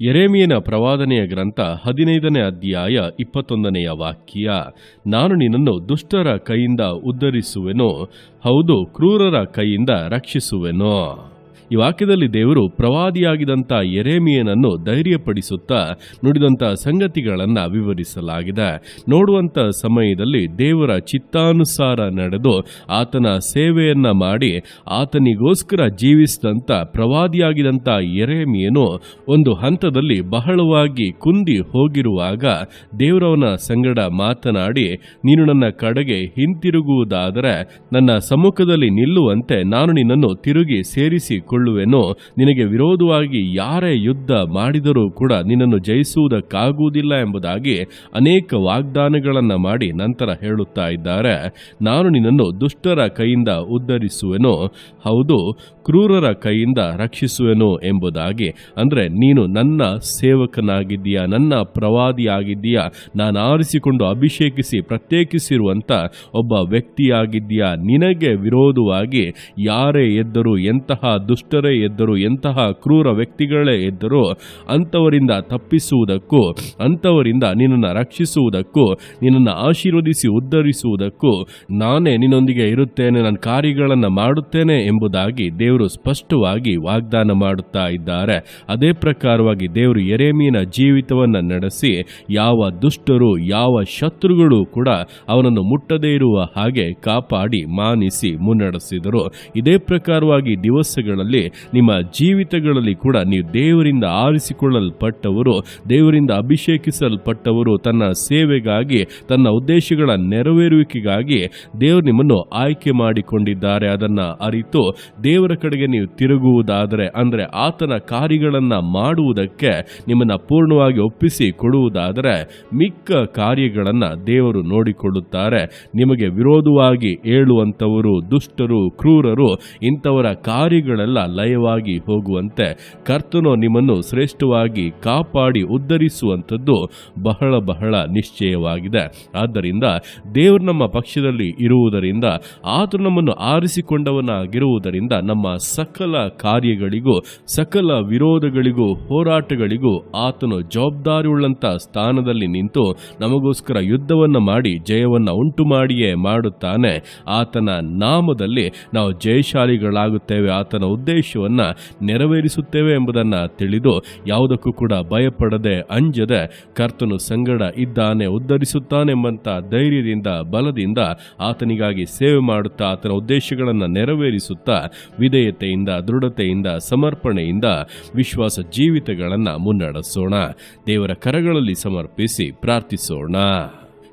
ಎರೇಮಿಯನ ಪ್ರವಾದನೆಯ ಗ್ರಂಥ ಹದಿನೈದನೇ ಅಧ್ಯಾಯ ಇಪ್ಪತ್ತೊಂದನೆಯ ವಾಕ್ಯ, ನಾನು ನಿನ್ನನ್ನು ದುಷ್ಟರ ಕೈಯಿಂದ ಉದ್ಧರಿಸುವೆನೋ, ಹೌದು, ಕ್ರೂರರ ಕೈಯಿಂದ ರಕ್ಷಿಸುವೆನೋ. ಈ ವಾಕ್ಯದಲ್ಲಿ ದೇವರು ಪ್ರವಾದಿಯಾಗಿದ್ದಂಥ ಎರೇಮಿಯನನ್ನು ಧೈರ್ಯಪಡಿಸುತ್ತಾ ನುಡಿದಂಥ ಸಂಗತಿಗಳನ್ನು ವಿವರಿಸಲಾಗಿದೆ. ನೋಡುವಂಥ ಸಮಯದಲ್ಲಿ ದೇವರ ಚಿತ್ತಾನುಸಾರ ನಡೆದು ಆತನ ಸೇವೆಯನ್ನ ಮಾಡಿ ಆತನಿಗೋಸ್ಕರ ಜೀವಿಸಿದಂಥ ಪ್ರವಾದಿಯಾಗಿದ್ದಂಥ ಎರೇಮಿಯನು ಒಂದು ಹಂತದಲ್ಲಿ ಬಹಳವಾಗಿ ಕುಂದಿ ಹೋಗಿರುವಾಗ ದೇವರವನ ಸಂಗಡ ಮಾತನಾಡಿ, ನೀನು ನನ್ನ ಕಡೆಗೆ ಹಿಂತಿರುಗುವುದಾದರೆ ನನ್ನ ಸಮ್ಮುಖದಲ್ಲಿ ನಿಲ್ಲುವಂತೆ ನಾನು ನಿನ್ನನ್ನು ತಿರುಗಿ ಸೇರಿಸಿಕೊಳ್ಳುವೆನು ನಿನಗೆ ವಿರೋಧವಾಗಿ ಯಾರೇ ಯುದ್ಧ ಮಾಡಿದರೂ ಕೂಡ ನಿನ್ನನ್ನು ಜಯಿಸುವುದಕ್ಕಾಗುವುದಿಲ್ಲ ಎಂಬುದಾಗಿ ಅನೇಕ ವಾಗ್ದಾನಗಳನ್ನು ಮಾಡಿ ನಂತರ ಹೇಳುತ್ತಾ ಇದ್ದಾರೆ. ನಾನು ನಿನ್ನನ್ನು ದುಷ್ಟರ ಕೈಯಿಂದ ಉದ್ಧರಿಸುವೆನೋ? ಹೌದು, ಕ್ರೂರರ ಕೈಯಿಂದ ರಕ್ಷಿಸುವೆನು ಎಂಬುದಾಗಿ. ಅಂದರೆ ನೀನು ನನ್ನ ಸೇವಕನಾಗಿದ್ದೀಯಾ, ನನ್ನ ಪ್ರವಾದಿಯಾಗಿದ್ದೀಯಾ? ನಾನು ಆರಿಸಿಕೊಂಡು ಅಭಿಷೇಕಿಸಿ ಪ್ರತ್ಯೇಕಿಸಿರುವಂಥ ಒಬ್ಬ ವ್ಯಕ್ತಿಯಾಗಿದ್ದೀಯಾ? ನಿನಗೆ ವಿರೋಧವಾಗಿ ಯಾರೇ ಎದ್ದರೂ ಎಂತಹ ದುಷ್ಟರೇ ಎದ್ದರು, ಎಂತಹ ಕ್ರೂರ ವ್ಯಕ್ತಿಗಳೇ ಎದ್ದರು ಅಂಥವರಿಂದ ತಪ್ಪಿಸುವುದಕ್ಕೂ, ಅಂಥವರಿಂದ ನಿನ್ನನ್ನು ರಕ್ಷಿಸುವುದಕ್ಕೂ, ನಿನ್ನನ್ನು ಆಶೀರ್ವದಿಸಿ ಉದ್ಧರಿಸುವುದಕ್ಕೂ ನಾನೇ ನಿನ್ನೊಂದಿಗೆ ಇರುತ್ತೇನೆ, ನನ್ನ ಕಾರ್ಯಗಳನ್ನು ಮಾಡುತ್ತೇನೆ ಎಂಬುದಾಗಿ ದೇವರು ಸ್ಪಷ್ಟವಾಗಿ ವಾಗ್ದಾನ ಮಾಡುತ್ತಾ ಇದ್ದಾರೆ. ಅದೇ ಪ್ರಕಾರವಾಗಿ ದೇವರು ಎರೆಮೀನ ಜೀವಿತವನ್ನು ನಡೆಸಿ ಯಾವ ದುಷ್ಟರು, ಯಾವ ಶತ್ರುಗಳು ಕೂಡ ಅವನನ್ನು ಮುಟ್ಟದೇ ಇರುವ ಹಾಗೆ ಕಾಪಾಡಿ ಮಾನಿಸಿ ಮುನ್ನಡೆಸಿದರು. ಇದೇ ಪ್ರಕಾರವಾಗಿ ದಿವಸಗಳಲ್ಲಿ ನಿಮ್ಮ ಜೀವಿತಗಳಲ್ಲಿ ಕೂಡ ನೀವು ದೇವರಿಂದ ಆರಿಸಿಕೊಳ್ಳಲ್ಪಟ್ಟವರು, ದೇವರಿಂದ ಅಭಿಷೇಕಿಸಲ್ಪಟ್ಟವರು ತನ್ನ ಸೇವೆಗಾಗಿ, ತನ್ನ ಉದ್ದೇಶಗಳ ನೆರವೇರುವಿಕೆಗಾಗಿ ದೇವರು ನಿಮ್ಮನ್ನು ಆಯ್ಕೆ ಮಾಡಿಕೊಂಡಿದ್ದಾರೆ. ಅದನ್ನು ಅರಿತು ದೇವರ ಕಡೆಗೆ ನೀವು ತಿರುಗುವುದಾದರೆ, ಅಂದರೆ ಆತನ ಕಾರ್ಯಗಳನ್ನು ಮಾಡುವುದಕ್ಕೆ ನಿಮ್ಮನ್ನು ಪೂರ್ಣವಾಗಿ ಒಪ್ಪಿಸಿ ಕೊಡುವುದಾದರೆ ಮಿಕ್ಕ ಕಾರ್ಯಗಳನ್ನು ದೇವರು ನೋಡಿಕೊಳ್ಳುತ್ತಾರೆ. ನಿಮಗೆ ವಿರೋಧವಾಗಿ ಹೇಳುವಂಥವರು, ದುಷ್ಟರು, ಕ್ರೂರರು ಇಂಥವರ ಕಾರ್ಯಗಳೆಲ್ಲ ಲಯವಾಗಿ ಹೋಗುವಂತೆ ಕರ್ತನು ನಿಮ್ಮನ್ನು ಶ್ರೇಷ್ಠವಾಗಿ ಕಾಪಾಡಿ ಉದ್ಧರಿಸುವಂಥದ್ದು ಬಹಳ ಬಹಳ ನಿಶ್ಚಯವಾಗಿದೆ. ಆದ್ದರಿಂದ ದೇವರು ನಮ್ಮ ಪಕ್ಷದಲ್ಲಿ ಇರುವುದರಿಂದ, ಆತನು ನಮ್ಮನ್ನು ಆರಿಸಿಕೊಂಡವನಾಗಿರುವುದರಿಂದ ನಮ್ಮ ಸಕಲ ಕಾರ್ಯಗಳಿಗೂ, ಸಕಲ ವಿರೋಧಗಳಿಗೂ, ಹೋರಾಟಗಳಿಗೂ ಆತನು ಜವಾಬ್ದಾರಿಯುಳ್ಳಂಥ ಸ್ಥಾನದಲ್ಲಿ ನಿಂತು ನಮಗೋಸ್ಕರ ಯುದ್ಧವನ್ನು ಮಾಡಿ, ಜಯವನ್ನು ಉಂಟು ಮಾಡಿಯೇ ಮಾಡುತ್ತಾನೆ. ಆತನ ನಾಮದಲ್ಲಿ ನಾವು ಜಯಶಾಲಿಗಳಾಗುತ್ತೇವೆ. ಆತನ ಉದ್ದೇಶವನ್ನು ನೆರವೇರಿಸುತ್ತೇವೆ ಎಂಬುದನ್ನು ತಿಳಿದು ಯಾವುದಕ್ಕೂ ಕೂಡ ಭಯಪಡದೆ ಅಂಜದೆ ಕರ್ತನು ಸಂಗಡ ಇದ್ದಾನೆ ಉದ್ಧರಿಸುತ್ತಾನೆಂಬಂಥ ಧೈರ್ಯದಿಂದ ಬಲದಿಂದ ಆತನಿಗಾಗಿ ಸೇವೆ ಮಾಡುತ್ತಾ ಆತನ ಉದ್ದೇಶಗಳನ್ನು ನೆರವೇರಿಸುತ್ತಾ ವಿಧೇಯತೆಯಿಂದ, ದೃಢತೆಯಿಂದ, ಸಮರ್ಪಣೆಯಿಂದ ವಿಶ್ವಾಸ ಜೀವಿತಗಳನ್ನು ಮುನ್ನಡೆಸೋಣ. ದೇವರ ಕರಗಳಲ್ಲಿ ಸಮರ್ಪಿಸಿ ಪ್ರಾರ್ಥಿಸೋಣ.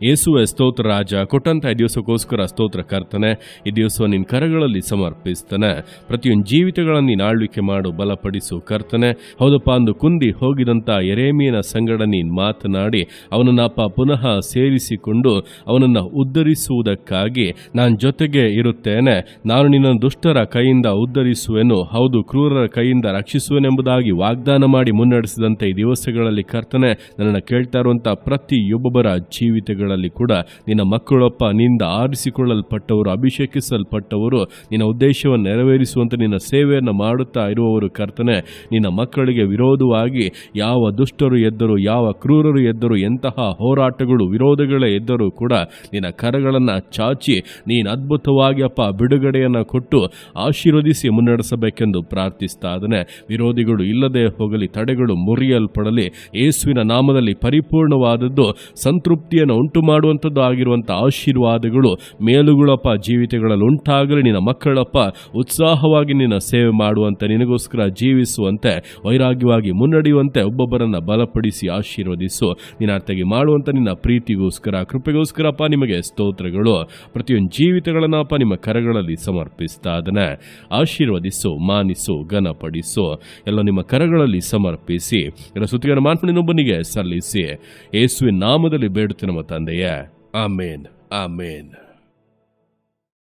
ಯೇಸುವೆ ಸ್ತೋತ್ರ ರಾಜ, ಕೊಟ್ಟಂತ ಈ ದಿವಸಕ್ಕೋಸ್ಕರ ಸ್ತೋತ್ರ ಕರ್ತನೆ, ಈ ದಿವಸ ನಿನ್ನ ಕರಗಳಲ್ಲಿ ಸಮರ್ಪಿಸ್ತಾನೆ. ಪ್ರತಿಯೊಂದು ಜೀವಿತಗಳನ್ನು ನೀನು ಆಳ್ವಿಕೆ ಮಾಡು, ಬಲಪಡಿಸು ಕರ್ತನೆ. ಹೌದಪ್ಪ ಅಂದು ಕುಂದಿ ಹೋಗಿದಂತ ಎರೇಮಿಯನ ಸಂಗಡ ನೀನು ಮಾತನಾಡಿ, ಅವನನ್ನ ಅಪ್ಪ ಪುನಃ ಸೇರಿಸಿಕೊಂಡು ಅವನನ್ನು ಉದ್ಧರಿಸುವುದಕ್ಕಾಗಿ ನಾನು ಜೊತೆಗೆ ಇರುತ್ತೇನೆ. ನಾನು ನಿನ್ನನ್ನು ದುಷ್ಟರ ಕೈಯಿಂದ ಉದ್ಧರಿಸುವೆನು, ಹೌದು, ಕ್ರೂರರ ಕೈಯಿಂದ ರಕ್ಷಿಸುವೆನೆಂಬುದಾಗಿ ವಾಗ್ದಾನ ಮಾಡಿ ಮುನ್ನಡೆಸಿದಂತೆ ಈ ದಿವಸಗಳಲ್ಲಿ ಕರ್ತನೆ, ನನ್ನನ್ನು ಕೇಳ್ತಾ ಇರುವಂಥ ಪ್ರತಿಯೊಬ್ಬೊಬ್ಬರ ಜೀವಿತಗಳಲ್ಲಿ ಕೂಡ ನಿನ್ನ ಮಕ್ಕಳಪ್ಪ ನಿಂದ ಆರಿಸಿಕೊಳ್ಳಲ್ಪಟ್ಟವರು, ಅಭಿಷೇಕಿಸಲ್ಪಟ್ಟವರು, ನಿನ್ನ ಉದ್ದೇಶವನ್ನು ನೆರವೇರಿಸುವಂತೆ ನಿನ್ನ ಸೇವೆಯನ್ನು ಮಾಡುತ್ತಾ ಇರುವವರು ಕರ್ತನೆ, ನಿನ್ನ ಮಕ್ಕಳಿಗೆ ವಿರೋಧವಾಗಿ ಯಾವ ದುಷ್ಟರು ಎದ್ದರು, ಯಾವ ಕ್ರೂರರು ಎದ್ದರು, ಎಂತಹ ಹೋರಾಟಗಳು, ವಿರೋಧಗಳೇ ಎದ್ದರೂ ಕೂಡ ನಿನ್ನ ಕರಗಳನ್ನು ಚಾಚಿ ನೀನು ಅದ್ಭುತವಾಗಿ ಅಪ್ಪ ಬಿಡುಗಡೆಯನ್ನು ಕೊಟ್ಟು ಆಶೀರ್ವದಿಸಿ ಮುನ್ನಡೆಸಬೇಕೆಂದು ಪ್ರಾರ್ಥಿಸ್ತಾ ಅದನ್ನೇ ವಿರೋಧಿಗಳು ಇಲ್ಲದೆ ಹೋಗಲಿ, ತಡೆಗಳು ಮುರಿಯಲ್ಪಡಲಿ. ಯೇಸುವಿನ ನಾಮದಲ್ಲಿ ಪರಿಪೂರ್ಣವಾದದ್ದು, ಸಂತೃಪ್ತಿಯನ್ನು ಉಂಟು ಮಾಡುವಂಥದ್ದು ಆಗಿರುವಂಥ ಆಶೀರ್ವಾದಗಳು ಮೇಲುಗಳಪ್ಪ ಜೀವಿತಗಳಲ್ಲಿ ಉಂಟಾಗಲಿ, ನಿನ್ನ ಮಕ್ಕಳಪ್ಪ ಉತ್ಸಾಹವಾಗಿ ನಿನ್ನ ಸೇವೆ ಮಾಡುವಂತೆ, ನಿನಗೋಸ್ಕರ ಜೀವಿಸುವಂತೆ, ವೈರಾಗ್ಯವಾಗಿ ಮುನ್ನಡೆಯುವಂತೆ ಒಬ್ಬೊಬ್ಬರನ್ನ ಬಲಪಡಿಸಿ ಆಶೀರ್ವದಿಸು. ನಿನ್ನ ಅರ್ಥಗೆ ಮಾಡುವಂತ ನಿನ್ನ ಪ್ರೀತಿಗೋಸ್ಕರ, ಕೃಪೆಗೋಸ್ಕರಪ್ಪ ನಿಮಗೆ ಸ್ತೋತ್ರಗಳು. ಪ್ರತಿಯೊಂದು ಜೀವಿತಗಳನ್ನಪ್ಪ ನಿಮ್ಮ ಕರಗಳಲ್ಲಿ ಸಮರ್ಪಿಸ್ತಾ ಆಶೀರ್ವದಿಸು, ಮಾನಿಸು, ಘನಪಡಿಸು. ಎಲ್ಲ ನಿಮ್ಮ ಕರಗಳಲ್ಲಿ ಸಮರ್ಪಿಸಿ. ಎಲ್ಲ ಸುತ್ತಿಗೆ ಸಲ್ಲಿಸಿ. ಯೇಸುವಿನ ನಾಮದಲ್ಲಿ ಬೇಡುತ್ತೆ ನಮ್ಮ Amen. Amen.